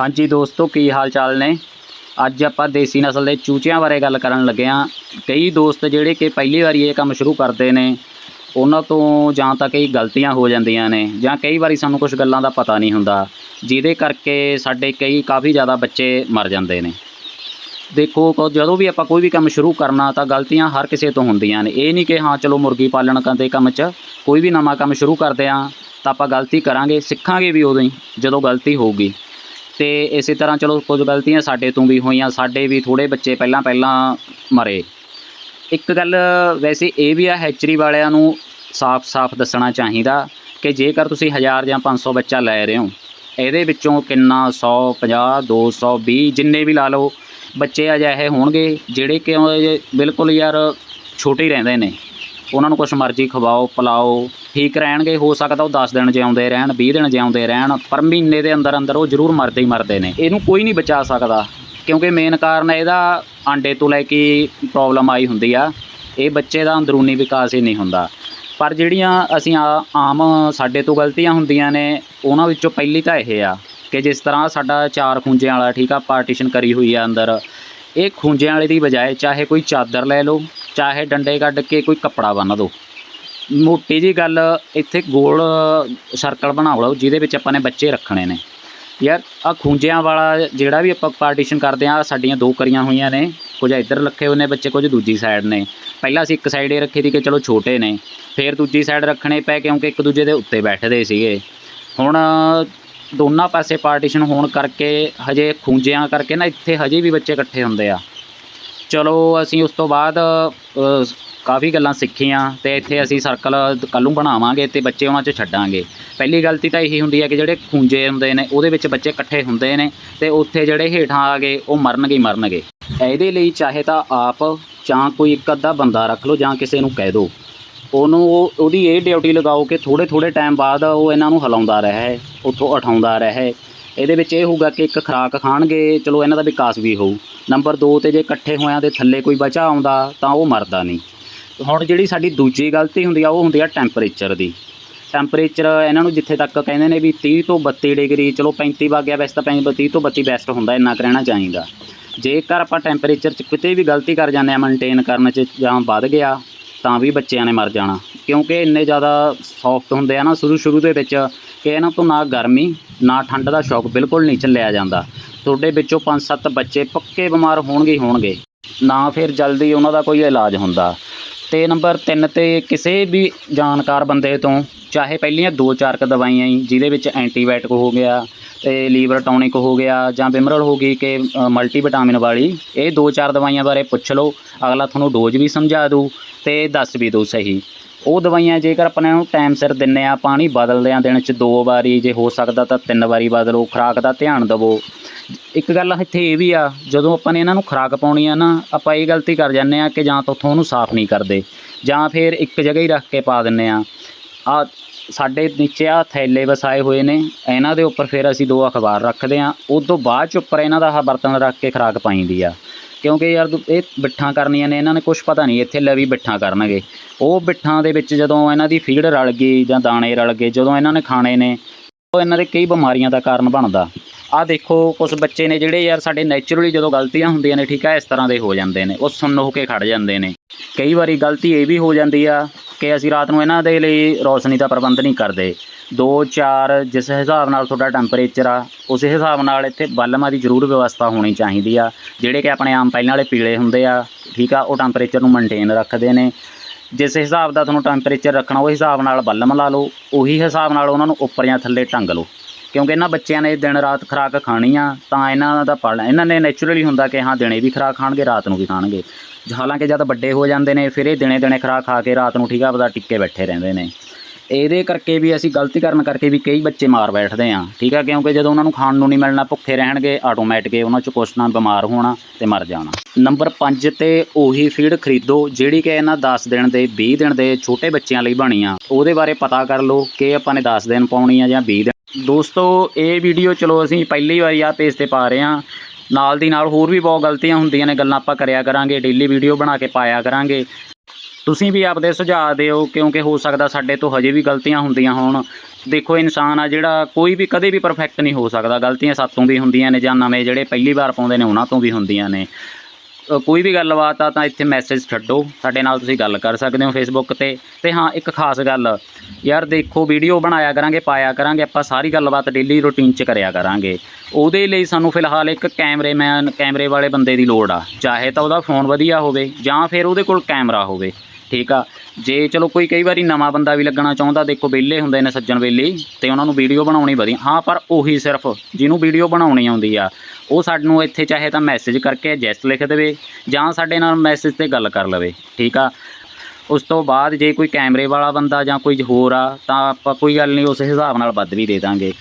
ਹਾਂਜੀ ਦੋਸਤੋ, ਕੀ ਹਾਲ ਚਾਲ ਨੇ? ਅੱਜ ਆਪਾਂ ਦੇਸੀ ਨਸਲ ਦੇ ਚੂਚਿਆਂ ਬਾਰੇ ਗੱਲ ਕਰਨ ਲੱਗੇ ਹਾਂ। ਕਈ ਦੋਸਤ ਜਿਹੜੇ ਕਿ ਪਹਿਲੀ ਵਾਰੀ ਇਹ ਕੰਮ ਸ਼ੁਰੂ ਕਰਦੇ ਨੇ, ਉਹਨਾਂ ਤੋਂ ਜਾਂ ਤਾਂ ਕਈ ਗਲਤੀਆਂ ਹੋ ਜਾਂਦੀਆਂ ਨੇ, ਜਾਂ ਕਈ ਵਾਰੀ ਸਾਨੂੰ ਕੁਝ ਗੱਲਾਂ ਦਾ ਪਤਾ ਨਹੀਂ ਹੁੰਦਾ, ਜਿਹਦੇ ਕਰਕੇ ਸਾਡੇ ਕਈ ਕਾਫੀ ਜ਼ਿਆਦਾ ਬੱਚੇ ਮਰ ਜਾਂਦੇ ਨੇ। ਦੇਖੋ, ਕ- ਜਦੋਂ ਵੀ ਆਪਾਂ ਕੋਈ ਵੀ ਕੰਮ ਸ਼ੁਰੂ ਕਰਨਾ, ਤਾਂ ਗਲਤੀਆਂ ਹਰ ਕਿਸੇ ਤੋਂ ਹੁੰਦੀਆਂ ਨੇ। ਇਹ ਨਹੀਂ ਕਿ ਹਾਂ, ਚਲੋ ਮੁਰਗੀ ਪਾਲਣ ਕ- ਦੇ ਕੰਮ 'ਚ, ਕੋਈ ਵੀ ਨਵਾਂ ਕੰਮ ਸ਼ੁਰੂ ਕਰਦੇ ਆ ਤਾਂ ਆਪਾਂ ਗਲਤੀ ਕਰਾਂਗੇ, ਸਿੱਖਾਂਗੇ ਵੀ ਉਦੋਂ ਹੀ, ਜਦੋਂ ਗਲਤੀ ਹੋਊਗੀ। ਤੇ ਇਸੇ ਤਰ੍ਹਾਂ ਚਲੋ ਕੁਝ ਗਲਤੀਆਂ ਸਾਡੇ ਤੋਂ ਵੀ ਹੋਈਆਂ, ਸਾਡੇ ਵੀ ਥੋੜੇ ਬੱਚੇ ਪਹਿਲਾਂ ਪਹਿਲਾਂ ਮਰੇ। ਇੱਕ ਗੱਲ ਵੈਸੇ ਇਹ ਵੀ ਆ ਹੈਚਰੀ ਵਾਲਿਆਂ ਨੂੰ ਸਾਫ਼-ਸਾਫ਼ ਦੱਸਣਾ ਚਾਹੀਦਾ ਕਿ ਜੇਕਰ ਤੁਸੀਂ 1000 ਜਾਂ 500 ਬੱਚਾ ਲੈ ਰਹੇ ਹੋ, ਇਹਦੇ ਵਿੱਚੋਂ ਕਿੰਨਾ 100 50 200 20 ਜਿੰਨੇ ਵੀ ਲਾ ਲਓ, ਬੱਚੇ ਅਜਿਹੇ ਹੋਣਗੇ ਜਿਹੜੇ ਕਿ ਉਹ ਬਿਲਕੁਲ ਯਾਰ ਛੋਟੇ ਰਹਿੰਦੇ ਨੇ। ਉਹਨਾਂ ਨੂੰ ਕੁਛ ਮਰਜ਼ੀ ਖਵਾਓ, ਪਿਲਾਓ, ਠੀਕ ਰਹਿਣਗੇ, ਹੋ ਸਕਦਾ ਉਹ 10 ਦਿਨ ਜਿਉਂਦੇ ਰਹਿਣ 20 ਦਿਨ ਜਿਉਂਦੇ ਰਹਿਣ, ਪਰ ਮਹੀਨੇ ਦੇ ਅੰਦਰ ਅੰਦਰ ਉਹ ਜ਼ਰੂਰ ਮਰਦੇ ਹੀ ਮਰਦੇ ਨੇ। ਇਹਨੂੰ ਕੋਈ ਨਹੀਂ ਬਚਾ ਸਕਦਾ, ਕਿਉਂਕਿ ਮੇਨ ਕਾਰਨ ਇਹਦਾ ਆਂਡੇ ਤੋਂ ਲੈ ਕੇ ਪ੍ਰੋਬਲਮ ਆਈ ਹੁੰਦੀ ਆ, ਇਹ ਬੱਚੇ ਦਾ ਅੰਦਰੂਨੀ ਵਿਕਾਸ ਹੀ ਨਹੀਂ ਹੁੰਦਾ। ਪਰ ਜਿਹੜੀਆਂ ਅਸੀਂ ਆ- ਆਮ ਸਾਡੇ ਤੋਂ ਗਲਤੀਆਂ ਹੁੰਦੀਆਂ ਨੇ, ਉਹਨਾਂ ਵਿੱਚੋਂ ਪਹਿਲੀ ਤਾਂ ਇਹ ਆ ਕਿ ਜਿਸ ਤਰ੍ਹਾਂ ਸਾਡਾ ਚਾਰ ਖੁੰਝਿਆਂ ਵਾਲਾ ਠੀਕ ਆ ਪਾਰਟੀਸ਼ਨ ਕਰੀ ਹੋਈ ਆ ਅੰਦਰ, ਇਹ ਖੁੰਝਿਆਂ ਵਾਲੇ ਦੀ ਬਜਾਏ ਚਾਹੇ ਕੋਈ ਚਾਦਰ ਲੈ ਲਓ ਚਾਹੇ ਡੰਡੇ ਕੱਢ ਕੇ ਕੋਈ ਕੱਪੜਾ ਬੰਨ੍ਹ ਦਿਓ ਮੋਟੀ ਜੀ ਗੱਲ, ਇੱਥੇ ਗੋਲ ਸਰਕਲ ਬਣਾ ਲਓ, ਜਿਹਦੇ ਵਿੱਚ ਆਪਾਂ ਨੇ ਬੱਚੇ ਰੱਖਣੇ ਨੇ। ਯਾਰ ਆ ਖੁੰਝਿਆਂ ਵਾਲਾ ਜਿਹੜਾ ਵੀ ਆਪਾਂ ਪਾਰਟੀਸ਼ਨ ਕਰਦੇ ਆ ਸਾਡੀਆਂ ਦੋ ਕਰੀਆਂ ਹੋਈਆਂ ਨੇ। ਕੁਝ ਇੱਧਰ ਰੱਖੇ ਹੋਏ ਨੇ ਬੱਚੇ, ਕੁਝ ਦੂਜੀ ਸਾਈਡ ਨੇ। ਪਹਿਲਾਂ ਅਸੀਂ ਇੱਕ ਸਾਈਡ ਇਹ ਰੱਖੀ ਸੀ ਕਿ ਚਲੋ ਛੋਟੇ ਨੇ। ਫਿਰ ਦੂਜੀ ਸਾਈਡ ਰੱਖਣੇ ਪਏ ਕਿਉਂਕਿ ਇੱਕ ਦੂਜੇ ਦੇ ਉੱਤੇ ਬੈਠਦੇ ਸੀਗੇ। ਹੁਣ, ਦੋਨਾਂ ਪਾਸੇ ਪਾਰਟੀਸ਼ਨ ਹੋਣ ਕਰਕੇ ਹਜੇ ਖੁੰਝਿਆਂ ਕਰਕੇ ਨਾ ਇੱਥੇ ਹਜੇ ਵੀ ਬੱਚੇ ਇਕੱਠੇ ਹੁੰਦੇ ਆ। ਚਲੋ ਅਸੀਂ ਉਸ ਤੋਂ ਬਾਅਦ ਅ, ਕਾਫੀ ਗੱਲਾਂ ਸਿੱਖੀਆਂ ਤੇ ਇੱਥੇ ਅਸੀਂ ਸਰਕਲ ਕੱਲ੍ਹ ਨੂੰ ਬਣਾਵਾਂਗੇ ਤੇ ਬੱਚੇ ਉਹਨਾਂ 'ਚ ਛੱਡਾਂਗੇ। ਪਹਿਲੀ ਗਲਤੀ ਤਾਂ ਇਹੀ ਹੁੰਦੀ ਹੈ ਕਿ ਜਿਹੜੇ ਖੂੰਜੇ ਹੁੰਦੇ ਨੇ ਉਹਦੇ ਵਿੱਚ ਬੱਚੇ ਇਕੱਠੇ ਹੁੰਦੇ ਨੇ ਤੇ ਉੱਥੇ ਜਿਹੜੇ ਹੇਠਾਂ ਆ ਗਏ ਉਹ ਮਰਨਗੇ ਹੀ ਮਰਨਗੇ। ਇਹਦੇ ਲਈ ਚਾਹੇ ਤਾਂ ਆਪ ਜਾਂ ਕੋਈ ਇੱਕ ਅੱਧਾ ਬੰਦਾ ਰੱਖ ਲਓ ਜਾਂ ਕਿਸੇ ਨੂੰ ਕਹਿ ਦਿਓ। ਉਹਨੂੰ ਉਹ ਉਹਦੀ ਇਹ ਡਿਊਟੀ ਲਗਾਓ ਕਿ ਥੋੜੇ ਥੋੜੇ ਟਾਈਮ ਬਾਅਦ ਉਹ ਇਹਨਾਂ ਨੂੰ ਹਿਲਾਉਂਦਾ ਰਹੇ ਉੱਥੋਂ ਉਠਾਉਂਦਾ ਰਹੇ। ਇਹਦੇ ਵਿੱਚ ਇਹ ਹੋਊਗਾ ਕਿ ਇੱਕ ਖੁਰਾਕ ਖਾਣਗੇ, ਚਲੋ ਇਹਨਾਂ ਦਾ ਵਿਕਾਸ ਵੀ ਹੋਊ। ਨੰਬਰ 2 ਤੇ ਜੇ ਇਕੱਠੇ ਹੋਇਆਂ ਦੇ ਥੱਲੇ ਕੋਈ ਬਚਾ ਆਉਂਦਾ, ਤਾਂ ਉਹ ਮਰਦਾ ਨਹੀਂ। ਹੁਣ ਜਿਹੜੀ ਸਾਡੀ ਦੂਜੀ ਗਲਤੀ ਹੁੰਦੀ ਆ, ਉਹ ਹੁੰਦੀ ਆ ਟੈਂਪਰੇਚਰ ਦੀ। ਟੈਂਪਰੇਚਰ ਇਹਨਾਂ ਨੂੰ ਜਿੱਥੇ ਤੱਕ ਕਹਿੰਦੇ ਨੇ ਵੀ 30 ਤੋਂ 32 ਡਿਗਰੀ, ਚਲੋ 35 ਵਗ ਗਿਆ, ਵੈਸੇ ਤਾਂ 30 ਤੋਂ 32 ਬੈਸਟ ਹੁੰਦਾ, ਇੰਨਾ ਕੁ ਰਹਿਣਾ ਚਾਹੀਦਾ। ਜੇਕਰ ਆਪਾਂ ਟੈਂਪਰੇਚਰ 'ਚ ਕਿਤੇ ਵੀ ਗਲਤੀ ਕਰ ਜਾਂਦੇ ਆ ਮੇਨਟੇਨ ਕਰਨ 'ਚ ਜਾਂ ਵੱਧ ਗਿਆ ਤਾਂ ਵੀ ਬੱਚਿਆਂ ਨੇ ਮਰ ਜਾਣਾ। ਕਿਉਂਕਿ ਇੰਨੇ ਜ਼ਿਆਦਾ ਸੌਫਟ ਹੁੰਦੇ ਆ ਨਾ ਸ਼ੁਰੂ ਸ਼ੁਰੂ ਦੇ ਵਿੱਚ ਕਿ ਇਹਨਾਂ ਤੋਂ ਨਾ ਗਰਮੀ, ਨਾ ਠੰਡ ਦਾ ਸ਼ੌਕ ਬਿਲਕੁਲ ਨਹੀਂ ਝੱਲਿਆ ਜਾਂਦਾ। ਤੁਹਾਡੇ ਵਿੱਚੋਂ 5-7 ਬੱਚੇ ਪੱਕੇ ਬਿਮਾਰ ਹੋਣਗੇ ਹੀ ਹੋਣਗੇ। ਨਾ ਫਿਰ ਜਲਦੀ ਉਹਨਾਂ ਦਾ ਕੋਈ ਇਲਾਜ ਹੁੰਦਾ। ਤੇ ਨੰਬਰ 3 ਤੇ ਕਿਸੇ ਵੀ ਜਾਣਕਾਰ ਬੰਦੇ ਤੋਂ, ਚਾਹੇ ਪਹਿਲੀਆਂ 2-4 ਕ ਦਵਾਈਆਂ ਹੀ, ਜਿਹਦੇ ਵਿੱਚ ਐਂਟੀਬਾਇਓਟਿਕ ਹੋ ਗਿਆ ਤੇ ਲੀਵਰ ਟੌਨਿਕ ਹੋ ਗਿਆ ਜਾਂ ਬਿਮਰਲ ਹੋ ਗਈ ਕਿ ਮਲਟੀਵਿਟਾਮਿਨ ਵਾਲੀ, ਇਹ 2-4 ਦਵਾਈਆਂ ਬਾਰੇ ਪੁੱਛ ਲਓ, ਅਗਲਾ ਤੁਹਾਨੂੰ ਡੋਜ਼ ਵੀ ਸਮਝਾ ਦੂ ਤੇ ਦੱਸ ਵੀ ਦਊ ਸਹੀ। ਉਹ ਦਵਾਈਆਂ ਜੇਕਰ ਆਪਾਂ ਨੂੰ ਟਾਈਮ ਸਿਰ ਦਿੰਨੇ ਆ ਪਾਣੀ ਬਦਲਦੇ ਆ ਦਿਨ 'ਚ ਦੋ ਵਾਰੀ, ਜੇ ਹੋ ਸਕਦਾ ਤਾਂ ਤਿੰਨ ਵਾਰੀ ਬਦਲੋ, ਖੁਰਾਕ ਦਾ ਧਿਆਨ ਦਿਵੋ। ਇੱਕ ਗੱਲ ਇੱਥੇ ਇਹ ਵੀ ਆ, ਜਦੋਂ ਆਪਾਂ ਨੇ ਇਹਨਾਂ ਨੂੰ ਖੁਰਾਕ ਪਾਉਣੀ ਆ ਨਾ, ਆਪਾਂ ਇਹ ਗਲਤੀ ਕਰ ਜਾਂਦੇ ਆ ਕਿ ਜਾਂ ਤਾਂ ਉੱਥੋਂ ਉਹਨੂੰ ਸਾਫ਼ ਨਹੀਂ ਕਰਦੇ, ਜਾਂ ਫਿਰ ਇੱਕ ਜਗ੍ਹਾ ਹੀ ਰੱਖ ਕੇ ਪਾ ਦਿੰਨੇ ਆ। ਆ ਸਾਡੇ ਨੀਚੇ ਆ ਥੈਲੇ ਵਸਾਏ ਹੋਏ ਨੇ, ਇਹਨਾਂ ਦੇ ਉੱਪਰ ਫਿਰ ਅਸੀਂ ਦੋ ਅਖਬਾਰ ਰੱਖਦੇ ਆ ਉਸ ਤੋਂ ਬਾਅਦ ਚ ਉੱਪਰ ਇਹਨਾਂ ਦਾ ਆਹ ਬਰਤਨ ਰੱਖ ਕੇ ਖੁਰਾਕ ਪਾਈਂਦੀ ਆ। ਕਿਉਂਕਿ ਯਾਰ ਇਹ ਬਿੱਠਾਂ ਕਰਨੀਆਂ ਨੇ, ਇਹਨਾਂ ਨੇ ਕੁਝ ਪਤਾ ਨਹੀਂ, ਇੱਥੇ ਲਵੀ ਬਿੱਠਾਂ ਕਰਨਗੇ। ਉਹ ਬਿੱਠਾਂ ਦੇ ਵਿੱਚ ਜਦੋਂ ਇਹਨਾਂ ਦੀ ਫੀਡ ਰਲ ਗਈ ਜਾਂ ਦਾਣੇ ਰਲ ਗਏ, ਜਦੋਂ ਇਹਨਾਂ ਨੇ ਖਾਣੇ ਨੇ, ਉਹ ਇਹਨਾਂ ਦੇ ਕਈ ਬਿਮਾਰੀਆਂ ਦਾ ਕਾਰਨ ਬਣਦਾ। ਆਹ ਦੇਖੋ ਕੁਝ ਬੱਚੇ ਨੇ ਜਿਹੜੇ ਯਾਰ ਸਾਡੇ ਨੇਚਰਲੀ ਜਦੋਂ ਗਲਤੀਆਂ ਹੁੰਦੀਆਂ ਨੇ, ਠੀਕ ਆ, ਇਸ ਤਰ੍ਹਾਂ ਦੇ ਹੋ ਜਾਂਦੇ ਨੇ, ਉਹ ਸੁੰਨ ਹੋ ਕੇ ਖੜ ਜਾਂਦੇ ਨੇ। ਕਈ ਵਾਰੀ ਗਲਤੀ ਇਹ ਵੀ ਹੋ ਜਾਂਦੀ ਆ ਕਿ ਅਸੀਂ ਰਾਤ ਨੂੰ ਇਹਨਾਂ ਦੇ ਲਈ ਰੌਸ਼ਨੀ ਦਾ ਪ੍ਰਬੰਧ ਨਹੀਂ ਕਰਦੇ। 2 4 ਜਿਸ ਹਿਸਾਬ ਨਾਲ ਤੁਹਾਡਾ ਟੈਂਪਰੇਚਰ ਆ, ਉਸੇ ਹਿਸਾਬ ਨਾਲ ਇੱਥੇ ਬਲਮਾਂ ਦੀ ਜ਼ਰੂਰ ਵਿਵਸਥਾ ਹੋਣੀ ਚਾਹੀਦੀ ਆ, ਜਿਹੜੇ ਕਿ ਆਪਣੇ ਆਮ ਪਹਿਲਾਂ ਵਾਲੇ ਪੀਲੇ ਹੁੰਦੇ ਆ, ਠੀਕ ਆ, ਉਹ ਟੈਂਪਰੇਚਰ ਨੂੰ ਮੇਨਟੇਨ ਰੱਖਦੇ ਨੇ। ਜਿਸ ਹਿਸਾਬ ਦਾ ਤੁਹਾਨੂੰ ਟੈਂਪਰੇਚਰ ਰੱਖਣਾ, ਉਹ ਹਿਸਾਬ ਨਾਲ ਬਲਮ ਲਾ ਲਓ, ਉਹੀ ਹਿਸਾਬ ਨਾਲ ਉਹਨਾਂ ਨੂੰ ਉੱਪਰ ਜਾਂ ਥੱਲੇ ਟੰਗ ਲਓ। ਕਿਉਂਕਿ ਇਹਨਾਂ ਬੱਚਿਆਂ ਨੇ ਦਿਨ ਰਾਤ ਖੁਰਾਕ ਖਾਣੀ ਆ ਤਾਂ ਇਹਨਾਂ ਦਾ ਪਲ ਇਹਨਾਂ ਨੇ ਨੇਚਰਲੀ ਹੁੰਦਾ ਕਿ ਹਾਂ ਦਿਨੇ ਵੀ ਖੁਰਾਕ ਖਾਣਗੇ, ਰਾਤ ਨੂੰ ਵੀ ਖਾਣਗੇ। ਹਾਲਾਂਕਿ ਜਦ ਵੱਡੇ ਹੋ ਜਾਂਦੇ ਨੇ, ਫਿਰ ਇਹ ਦਿਨੇ ਦਿਨੇ ਖੁਰਾਕ ਖਾ ਕੇ ਰਾਤ ਨੂੰ ਠੀਕ ਆ ਪਤਾ ਟਿੱਕੇ ਬੈਠੇ ਰਹਿੰਦੇ ਨੇ। ਇਹਦੇ ਕਰਕੇ ਵੀ ਅਸੀਂ ਗਲਤੀ ਕਰਨ ਕਰਕੇ ਵੀ ਕਈ ਬੱਚੇ ਮਾਰ ਬੈਠਦੇ ਆ, ਠੀਕ ਆ? ਕਿਉਂਕਿ ਜਦੋਂ ਉਹਨਾਂ ਨੂੰ ਖਾਣ ਨੂੰ ਨਹੀਂ ਮਿਲਣਾ, ਭੁੱਖੇ ਰਹਿਣਗੇ ਆਟੋਮੈਟਿਕ ਉਹਨਾਂ ਚ ਕੁਛ ਨਾ ਬਿਮਾਰ ਹੋਣਾ ਤੇ ਮਰ ਜਾਣਾ। ਨੰਬਰ 5 ਤੇ ਉਹੀ ਫੀਡ ਖਰੀਦੋ, ਜਿਹੜੀ ਕਿ ਇਹਨਾਂ 10 ਦਿਨ ਦੇ 20 ਦਿਨ ਦੇ ਛੋਟੇ ਬੱਚਿਆਂ ਲਈ ਬਣੀ ਆ। ਉਹਦੇ ਬਾਰੇ ਪਤਾ ਕਰ ਲਓ ਕਿ ਆਪਾਂ ਨੇ 10 ਦਿਨ ਪਾਉਣੀ ਆ ਜਾਂ 20 ਦਿਨ ਦੋਸਤੋ, ਇਹ ਵੀਡੀਓ ਚਲੋ ਅਸੀਂ ਪਹਿਲੀ ਵਾਰੀ ਆ ਪੇਜ ਤੇ ਪਾ ਰਹੇ ਹਾਂ। ਨਾਲ ਦੀ ਨਾਲ ਹੋਰ ਵੀ ਬਹੁਤ ਗਲਤੀਆਂ ਹੁੰਦੀਆਂ ਨੇ, ਗੱਲਾਂ ਆਪਾਂ ਕਰਿਆ ਕਰਾਂਗੇ ਡੇਲੀ ਵੀਡੀਓ ਬਣਾ ਕੇ ਪਾਇਆ ਕਰਾਂਗੇ। ਤੁਸੀਂ ਵੀ ਆਪਦੇ ਸੁਝਾਅ ਦਿਓ, ਕਿਉਂਕਿ ਹੋ ਸਕਦਾ ਸਾਡੇ ਤੋਂ ਹਜੇ ਵੀ ਗਲਤੀਆਂ ਹੁੰਦੀਆਂ ਹੋਣ। ਦੇਖੋ, ਇਨਸਾਨ ਆ ਜਿਹੜਾ ਕੋਈ ਵੀ ਕਦੇ ਵੀ ਪਰਫੈਕਟ ਨਹੀਂ ਹੋ ਸਕਦਾ। ਗਲਤੀਆਂ ਸਾਤੋਂ ਵੀ ਹੁੰਦੀਆਂ ਨੇ ਜਾਂ ਨਵੇਂ ਜਿਹੜੇ ਪਹਿਲੀ ਵਾਰ ਪਾਉਂਦੇ ਨੇ, ਉਹਨਾਂ ਤੋਂ ਵੀ ਹੁੰਦੀਆਂ ਨੇ। ਕੋਈ ਵੀ ਗੱਲਬਾਤ ਆ ਤਾਂ ਇੱਥੇ ਮੈਸੇਜ ਛੱਡੋ। ਸਾਡੇ ਨਾਲ ਤੁਸੀਂ ਗੱਲ ਕਰ ਸਕਦੇ ਹੋ ਫੇਸਬੁੱਕ ਤੇ। ਤੇ ਹਾਂ, ਇੱਕ ਖਾਸ ਗੱਲ, ਯਾਰ ਦੇਖੋ ਵੀਡੀਓ ਬਣਾਇਆ ਕਰਾਂਗੇ, ਪਾਇਆ ਕਰਾਂਗੇ, ਆਪਾਂ ਸਾਰੀ ਗੱਲਬਾਤ ਡੇਲੀ ਰੂਟੀਨ 'ਚ ਕਰਿਆ ਕਰਾਂਗੇ। ਉਹਦੇ ਲਈ ਸਾਨੂੰ ਫਿਲਹਾਲ ਇੱਕ ਕੈਮਰੇਮੈਨ ਕੈਮਰੇ ਵਾਲੇ ਬੰਦੇ ਦੀ ਲੋੜ ਆ। ਚਾਹੇ ਤਾਂ ਉਹਦਾ ਫੋਨ ਵਧੀਆ ਹੋਵੇ ਜਾਂ ਫਿਰ ਉਹਦੇ ਕੋਲ ਕੈਮਰਾ ਹੋਵੇ। ਠੀਕ ਆ। ਜੇ ਚਲੋ ਕੋਈ ਕਈ ਵਾਰੀ ਨਵਾਂ ਬੰਦਾ ਵੀ ਲੱਗਣਾ ਚਾਹੁੰਦਾ, ਦੇਖੋ ਵਿਹਲੇ ਹੁੰਦੇ ਨੇ ਸੱਜਣ ਵੇਲੇ ਤੇ ਉਹਨਾਂ ਨੂੰ ਵੀਡੀਓ ਬਣਾਉਣੀ ਵਧੀਆ। ਹਾਂ, ਪਰ ਉਹੀ ਸਿਰਫ ਜਿਹਨੂੰ ਵੀਡੀਓ ਬਣਾਉਣੀ ਆਉਂਦੀ ਆ, ਉਹ ਸਾਨੂੰ ਇੱਥੇ ਚਾਹੇ ਤਾਂ ਮੈਸੇਜ ਕਰਕੇ ਜੈਸ ਲਿਖ ਦੇਵੇ ਜਾਂ ਸਾਡੇ ਨਾਲ ਮੈਸੇਜ ਤੇ ਗੱਲ ਕਰ ਲਵੇ, ਠੀਕ ਆ। ਉਸ ਤੋਂ ਬਾਅਦ ਜੇ ਕੋਈ ਕੈਮਰੇ ਵਾਲਾ ਬੰਦਾ ਜਾਂ ਕੋਈ ਹੋਰ ਆ, ਤਾਂ ਆਪਾਂ ਕੋਈ ਗੱਲ ਨਹੀਂ, ਉਸ ਹਿਸਾਬ ਨਾਲ ਵੱਧ ਵੀ ਦੇ ਦਾਂਗੇ।